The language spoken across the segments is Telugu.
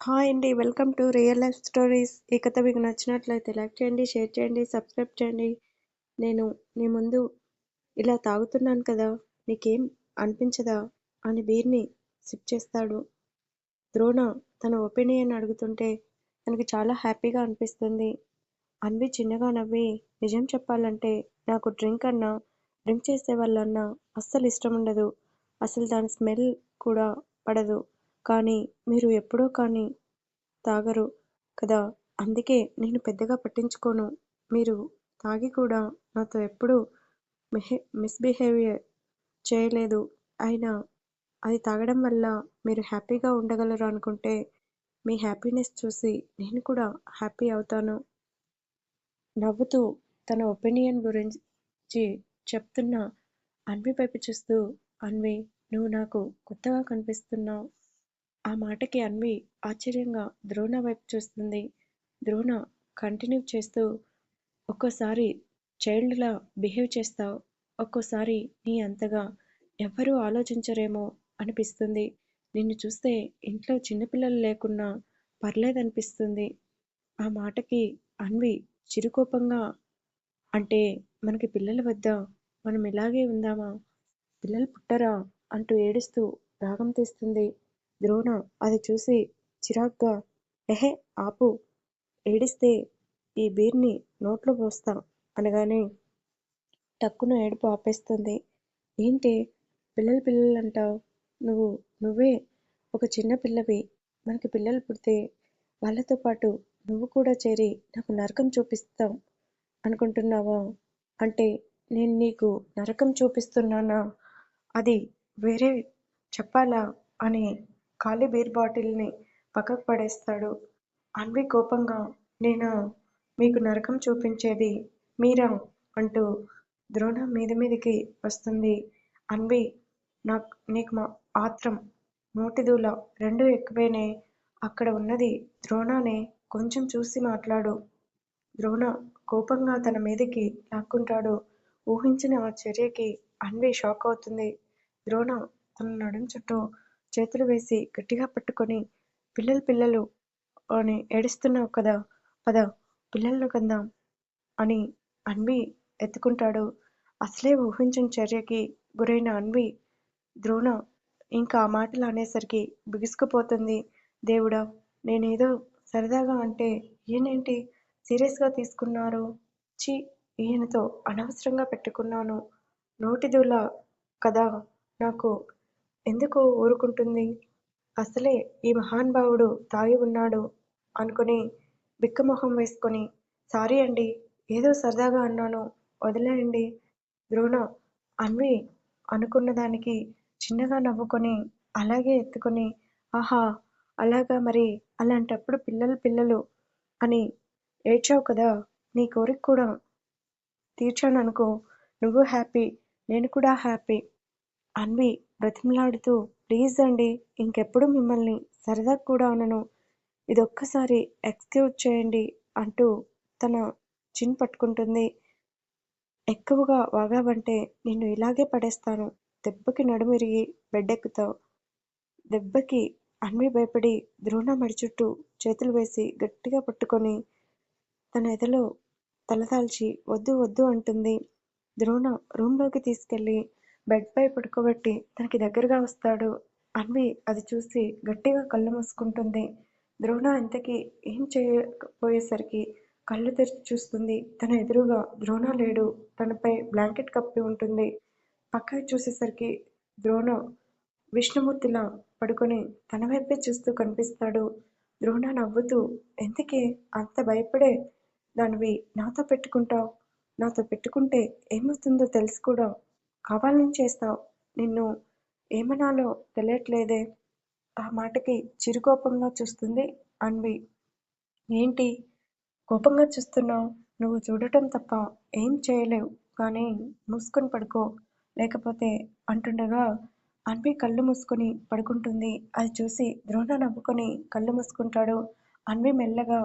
హాయ్ అండి. Welcome to real life stories. ఈ కథ మీకు నచ్చినట్లయితే లైక్ చేయండి, షేర్ చేయండి, సబ్స్క్రైబ్ చేయండి. నేను నీ ముందు ఇలా తాగుతున్నాను కదా! నీకేం అనిపించదా? అని బీర్‌ని సిప్ చేస్తాడు. ద్రోణ తన ఒపీనియన్ అడుగుతుంటే తనకి చాలా హ్యాపీగా అనిపిస్తుంది. అన్వి చిన్నగా నవ్వి నిజం చెప్పాలంటే నాకు డ్రింక్ అన్నా, డ్రింక్ చేసే వాళ్ళన్నా అస్సలు ఇష్టం ఉండదు అసలు దాని స్మెల్ కూడా పడదు. కానీ మీరు ఎప్పుడో కానీ తాగరు కదా! అందుకే నేను పెద్దగా పట్టించుకోను. మీరు తాగి కూడా నాతో ఎప్పుడూ మిస్‌బిహేవియర్ చేయలేదు. అయినా అది తాగడం వల్ల మీరు హ్యాపీగా ఉండగలరు అనుకుంటే మీ హ్యాపీనెస్ చూసి నేను కూడా హ్యాపీ అవుతాను. నవ్వుతూ తన ఒపీనియన్ గురించి చెప్తున్న అన్వి వైపు చూస్తూ అన్వి నువ్వు నాకు కొత్తగా కనిపిస్తున్నావ్. ఆ మాటకి అన్వి ఆశ్చర్యంగా ద్రోణ వైపు చూస్తుంది. ద్రోణ కంటిన్యూ చేస్తూ ఒక్కోసారి చైల్డ్‌లా బిహేవ్ చేస్తావు ఒక్కోసారి నీ అంతగా ఎవ్వరూ ఆలోచించరేమో అనిపిస్తుంది. నిన్ను చూస్తే ఇంట్లో చిన్నపిల్లలు లేకున్నా పర్లేదనిపిస్తుంది. ఆ మాటకి అన్వి చిరుకోపంగా అంటే మనకి పిల్లల వద్ద మనం ఇలాగే ఉందామా? పిల్లలు పుట్టరా? అంటూ ఏడుస్తూ రాగం తీస్తుంది. ద్రోణ అది చూసి చిరాగ్గా ఎహె ఆపు. ఏడిస్తే ఈ బీర్‌ని నోట్లో పోస్తా అనగానే టక్కున ఏడుపు ఆపేస్తుంది. ఏంటి పిల్లలు పిల్లలంటావ్? నువ్వు నువ్వే ఒక చిన్న పిల్లవి. మనకి పిల్లలు పుడితే వాళ్ళతో పాటు నువ్వు కూడా చేరి నాకు నరకం చూపిస్తాం అనుకుంటున్నావా? అంటే నేను నీకు నరకం చూపిస్తున్నానా? అది వేరే చెప్పాలా? అని ఖాళీ బీర్ బాటిల్‌ని పక్కకు పడేస్తాడు. అన్వి కోపంగా నేనా మీకు నరకం చూపించేది? మీరా? అంటూ ద్రోణ మీద మీదికి వస్తుంది. అన్వి నాకు నీకు ఆత్రం, నోటిదూల రెండూ ఎక్కువేనే. అక్కడ ఉన్నది ద్రోణనే. కొంచెం చూసి మాట్లాడు. ద్రోణ కోపంగా తన మీదికి లాక్కుంటాడు. ఊహించని ఆ చర్యకి అన్వి షాక్ అవుతుంది. ద్రోణ తన నడుం చుట్టూ చేతులు వేసి గట్టిగా పట్టుకొని పిల్లలు పిల్లలు అని ఏడుస్తున్నావు కదా! పద పిల్లలను కందాం అని అన్వి ఎత్తుకుంటాడు. అసలే ఊహించని చర్యకి గురైన అన్వి ద్రోణ ఇంకా ఆ మాటలు అనేసరికి బిగుసుకుపోతుంది. దేవుడా! నేనేదో సరదాగా అంటే ఈయనేంటి సీరియస్‌గా తీసుకున్నారు? చి ఈయనతో అనవసరంగా పెట్టుకున్నాను. నోటిదూల కదా నాకు ఎందుకు ఊరుకుంటుంది? అసలే ఈ మహానుభావుడు తాగి ఉన్నాడు అనుకుని బిక్కమొహం వేసుకొని సారీ అండీ ఏదో సరదాగా అన్నాను వదిలెయ్యండి. ద్రోణ అన్వి అనుకున్నదానికి చిన్నగా నవ్వుకొని అలాగే ఎత్తుకొని ఆహా అలాగా మరి అలాంటప్పుడు పిల్లలు పిల్లలు అని ఏడ్చావు కదా! నీ కోరిక కూడా తీర్చాననుకో నువ్వు హ్యాపీ నేను కూడా హ్యాపీ. అన్వి బ్రతిమలాడుతూ ప్లీజ్ అండి ఇంకెప్పుడు మిమ్మల్ని సరదా కూడా అనను. ఇదొక్కసారి ఎక్స్‌క్యూజ్ చేయండి అంటూ తన చిన్ పట్టుకుంటుంది. ఎక్కువగా వాగావంటే నిన్ను ఇలాగే పడేస్తాను. దెబ్బకి నడుమిరిగి బెడ్డెక్కుతావు దెబ్బకి అన్వి భయపడి ద్రోణ మెడ చుట్టూ చేతులు వేసి గట్టిగా పట్టుకొని తన ఎదలో తలదాల్చి వద్దు వద్దు అంటుంది. ద్రోణ రూమ్‌లోకి తీసుకెళ్ళి బెడ్‌పై పడుకోబెట్టి తనకి దగ్గరగా వస్తాడు. అన్వి అది చూసి గట్టిగా కళ్ళు మూసుకుంటుంది. ద్రోణ ఇంతకీ ఏం చేయకపోయేసరికి కళ్ళు తెరిచి చూస్తుంది. తన ఎదురుగా ద్రోణ లేడు. తనపై బ్లాంకెట్ కప్పి ఉంటుంది. పక్కకి చూసేసరికి ద్రోణ విష్ణుమూర్తిలా పడుకొని తన వైపే చూస్తూ కనిపిస్తాడు. ద్రోణ నవ్వుతూ ఎందుకే అంత భయపడే దానివి నాతో పెట్టుకుంటావు నాతో పెట్టుకుంటే ఏమవుతుందో తెలుసు కూడా కావాలని చేస్తావు నిన్ను ఏమనాలో తెలియట్లేదే ఆ మాటకి చిరుకోపంగా చూస్తుంది అన్వి. ఏంటి కోపంగా చూస్తున్నావు నువ్వు చూడటం తప్ప ఏం చేయలేవు కానీ మూసుకొని పడుకో లేకపోతే అంటుండగా అన్వి కళ్ళు మూసుకొని పడుకుంటుంది. అది చూసి ద్రోణ నవ్వుకొని కళ్ళు మూసుకుంటాడు. అన్వి మెల్లగా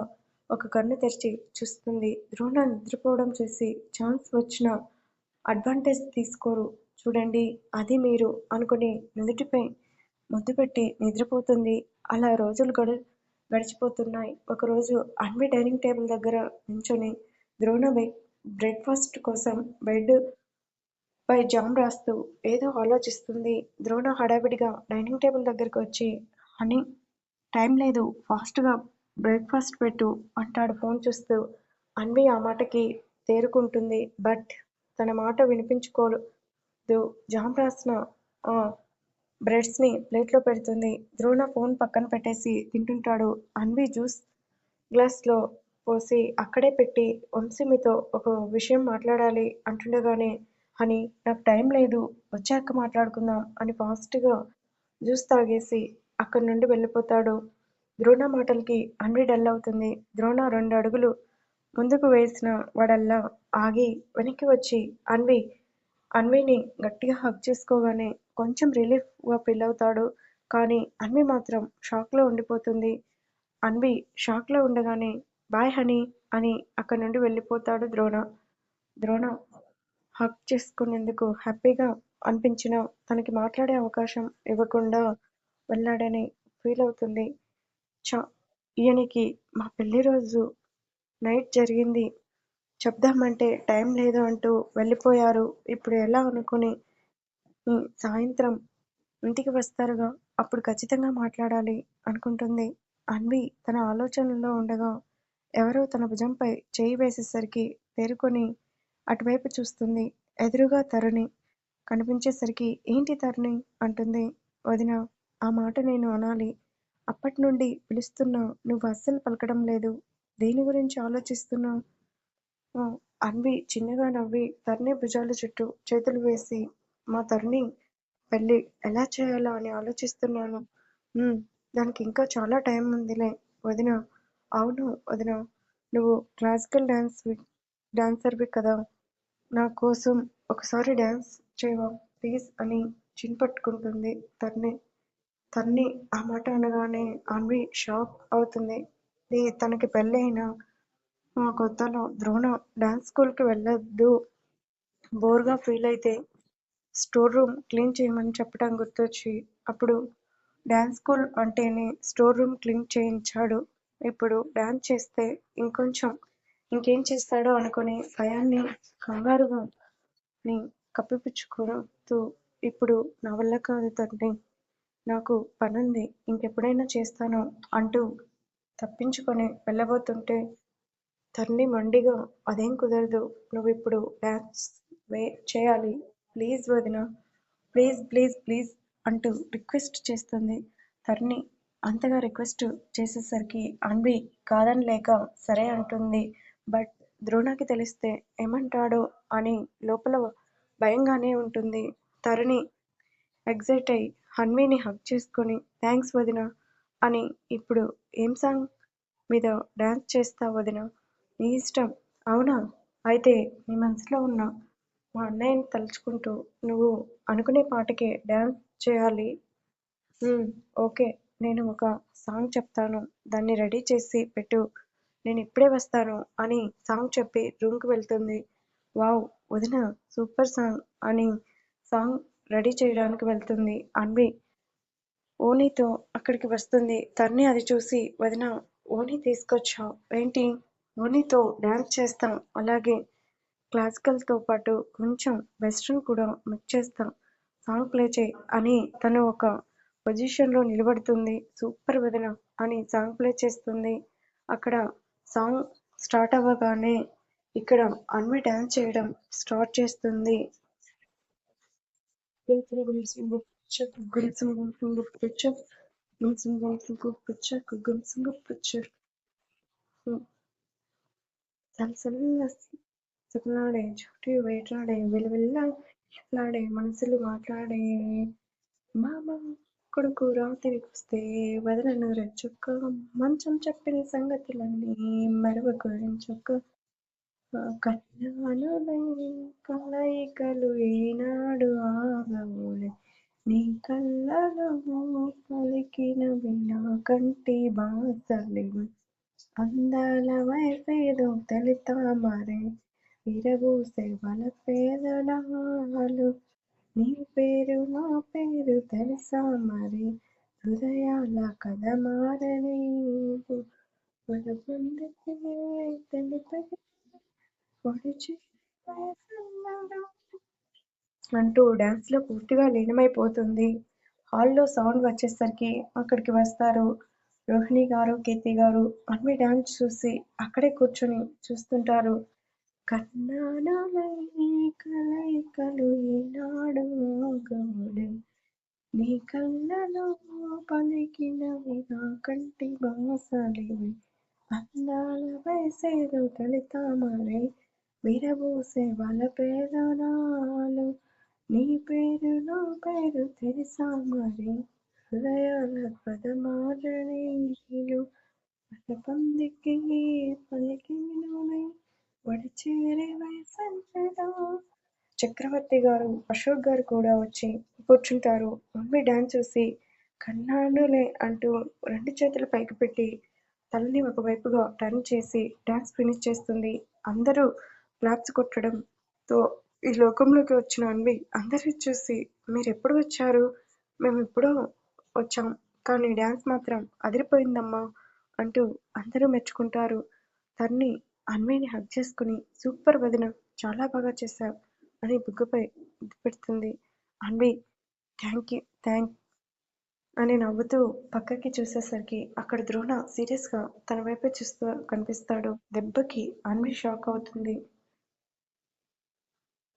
ఒక కన్ను తెరిచి చూస్తుంది. ద్రోణ నిద్రపోవడం చూసి ఛాన్స్ వచ్చినా అడ్వాంటేజ్ తీసుకోరు చూడండి అది మీరు అనుకుని నుదుటిపై ముద్దు పెట్టి నిద్రపోతుంది. అలా రోజులు గడు గడిచిపోతున్నాయి. ఒకరోజు అన్వి డైనింగ్ టేబుల్ దగ్గర నించుని ద్రోణ బ్రేక్ఫాస్ట్ కోసం బెడ్ పై జామ్ రాస్తూ ఏదో ఆలోచిస్తుంది. ద్రోణ హడావిడిగా డైనింగ్ టేబుల్ దగ్గరకు వచ్చి హనీ టైం లేదు ఫాస్ట్గా బ్రేక్ఫాస్ట్ పెట్టు అంటాడు ఫోన్ చూస్తూ. అన్వి ఆ మాటకి తేరుకుంటుంది. బట్ తన మాట వినిపించుకోదు. జామ్ రాసిన ఆ బ్రెడ్స్ని ప్లేట్లో పెడుతుంది. ద్రోణ ఫోన్ పక్కన పెట్టేసి తింటుంటాడు. అన్వి జ్యూస్ గ్లాస్లో పోసి అక్కడే పెట్టి వంశీ ఒక విషయం మాట్లాడాలి అంటుండగానే అని నాకు టైం లేదు వచ్చాక మాట్లాడుకుందాం అని ఫాస్ట్గా జ్యూస్ తాగేసి అక్కడి నుండి వెళ్ళిపోతాడు. ద్రోణ మాటలకి అన్వి డల్ అవుతుంది. ద్రోణ రెండు అడుగులు ముందుకు వేసిన వాడల్లా ఆగి వెనక్కి వచ్చి అన్వి అన్విని గట్టిగా హక్ చేసుకోగానే కొంచెం రిలీఫ్గా ఫీల్ అవుతాడు కానీ అన్వి మాత్రం షాక్లో ఉండిపోతుంది. అన్వి షాక్లో ఉండగానే బాయ్ హనీ అని అక్కడి నుండి వెళ్ళిపోతాడు ద్రోణ. ద్రోణ హక్ చేసుకునేందుకు హ్యాపీగా అనిపించిన తనకి మాట్లాడే అవకాశం ఇవ్వకుండా వెళ్ళాడని ఫీల్ అవుతుంది చ ఈయనకి మా పెళ్ళి రోజు నైట్ జరిగింది చెప్దామంటే టైం లేదు అంటూ వెళ్ళిపోయారు. ఇప్పుడు ఎలా అనుకుని సాయంత్రం ఇంటికి వస్తారుగా అప్పుడు ఖచ్చితంగా మాట్లాడాలి అనుకుంటుంది. అన్వి తన ఆలోచనల్లో ఉండగా ఎవరో తన భుజంపై చేయి వేసేసరికి పేరుకొని అటువైపు చూస్తుంది. ఎదురుగా తరుణి కనిపించేసరికి ఏంటి తరుణి అంటుంది. వదినా ఆ మాట నేను అనాలి. అప్పటి నుండి పిలుస్తున్నా నువ్వు అస్సలు పలకడం లేదు. దేని గురించి ఆలోచిస్తున్నావు అన్వి చిన్నగా నవ్వి తరుణి భుజాల చుట్టూ చేతులు వేసి మా తరుణి పెళ్ళి ఎలా చేయాలా అని ఆలోచిస్తున్నాను. దానికి ఇంకా చాలా టైం ఉందిలే. వదినా అవును వదినా నువ్వు క్లాసికల్ డ్యాన్స్ డాన్సర్వి కదా. నా కోసం ఒకసారి డ్యాన్స్ చేయవా? ప్లీజ్ అని చిన్ పట్టుకుంటుంది తన్ని తన్ని ఆ మాట అనగానే అన్వి షాక్ అవుతుంది. తనకి పెళ్ళైన అయిన కొత్తలో ద్రోణ డాన్స్ స్కూల్కి వెళ్ళొద్దు బోర్గా ఫీల్ అయితే స్టోర్ రూమ్ క్లీన్ చేయమని చెప్పడం గుర్తొచ్చి అప్పుడు డాన్స్ స్కూల్ అంటేనే స్టోర్ రూమ్ క్లీన్ చేయించాడు. ఇప్పుడు డాన్స్ చేస్తే ఇంకొంచెం ఇంకేం చేస్తాడో అనుకుని భయాన్ని కంగారుని కప్పిపుచ్చుకుంటూ ఇప్పుడు నా వల్ల కాదు తండ్రి నాకు పనుంది. ఇంకెప్పుడైనా చేస్తాను అంటూ తప్పించుకొని వెళ్ళబోతుంటే తరుణి మొండిగా అదేం కుదరదు. నువ్వు ఇప్పుడు డ్యాన్స్ వే చేయాలి. ప్లీజ్ వదినా ప్లీజ్ ప్లీజ్ ప్లీజ్ అంటూ రిక్వెస్ట్ చేస్తుంది. తర్ని అంతగా రిక్వెస్ట్ చేసేసరికి అన్వి కాదనలేక సరే అంటుంది. బట్ ద్రోణకి తెలిస్తే ఏమంటాడో అని లోపల భయంగానే ఉంటుంది. తరుణి ఎగ్జైట్ అయి అన్విని హక్ చేసుకొని థ్యాంక్స్ వదినా అని ఇప్పుడు ఏం సాంగ్ మీద డ్యాన్స్ చేస్తావ్ వదినా? నీ ఇష్టం. అవునా? అయితే నీ మనసులో ఉన్న మా అన్నయ్యని తలుచుకుంటూ నువ్వు అనుకునే పాటకే డ్యాన్స్ చేయాలి. ఓకే. నేను ఒక సాంగ్ చెప్తాను. దాన్ని రెడీ చేసి పెట్టు. నేను ఇప్పుడే వస్తాను అని సాంగ్ చెప్పి రూమ్కి వెళ్తుంది. వావ్ వదినా సూపర్ సాంగ్ అని సాంగ్ రెడీ చేయడానికి వెళ్తుంది అన్వి. ఓనీతో అక్కడికి వస్తుంది. తన్ని అది చూసి వదిన ఓణీ తీసుకొచ్చావ్ ఏంటి? ఓణీతో డాన్స్ చేస్తాం అలాగే క్లాసికల్తో పాటు కొంచెం వెస్ట్రన్ కూడా మిక్స్ చేస్తాం సాంగ్ ప్లే చెయ్ అని తను ఒక పొజిషన్లో నిలబడుతుంది. సూపర్ వదిన అని సాంగ్ ప్లే చేస్తుంది. అక్కడ సాంగ్ స్టార్ట్ అవ్వగానే ఇక్కడ అన్వి డాన్స్ చేయడం స్టార్ట్ చేస్తుంది. సలసల సగలాడే చుట్టూ వేటాడే విలవిల్లా విలవిల్లాడే మనసులు మాట్లాడే మామ కొడుకు రాత్రికొస్తే వదలను రెచ్చొక్క మంచం చెప్పిన సంగతులన్నీ మరవకు కళ్యాణులై కలయికలు ఏనాడు ఆగవులే నీ కళ్ళలో పలికిన వినా కంటి భాషలే అందాల వయసేదో తొలి మరే. విరబూసే వల పేదడాలు నీ పేరు నా పేరు తెలుసా మరి. హృదయాల కథ మారని మన పొందితే తెలిపని పొడిచి వయసున్నదో అంటూ డ్యాన్స్లో పూర్తిగా లీనమైపోతుంది. హాల్లో సౌండ్ వచ్చేసరికి అక్కడికి వస్తారు. రోహిణి గారు కీర్తి గారు అన్ని డాన్స్ చూసి అక్కడే కూర్చొని చూస్తుంటారు. కన్నానులే ఈనాడు ఆగవులే నీ కళ్ళలో పలికినవి నా కంటి బాసలివి అందాల వయసేదో తలితామరే విరబూసే వలపేదనాలు నీ పేరు నా పేరు తెలుసా మరి. హృదయాల పదమాలని పదపందికి పలికినవై వడిచేరే వయసంతలో చక్రవర్తి గారు అశోక్ గారు కూడా వచ్చి కూర్చుంటారు. మమ్మీ డాన్స్ చూసి కన్నాడులే అంటూ రెండు చేతులు పైకి పెట్టి తలని ఒకవైపుగా టర్న్ చేసి డాన్స్ ఫినిష్ చేస్తుంది. అందరూ క్లాప్స్ కొట్టడంతో ఈ లోకంలోకి వచ్చిన అన్వి అందరిని చూసి మీరు ఎప్పుడు వచ్చారు? మేము ఎప్పుడో వచ్చాం. కానీ డాన్స్ మాత్రం అదిరిపోయిందమ్మా అంటూ అందరూ మెచ్చుకుంటారు. తన్ని అన్విని హక్ చేసుకుని సూపర్ వదిన చాలా బాగా చేశావు అని బుగ్గపై పెడుతుంది. అన్వి థ్యాంక్ యూ థ్యాంక్ అని నవ్వుతూ పక్కకి చూసేసరికి అక్కడ ద్రోణ సీరియస్గా తన వైపే చూస్తూ కనిపిస్తాడు. దెబ్బకి అన్వి షాక్ అవుతుంది.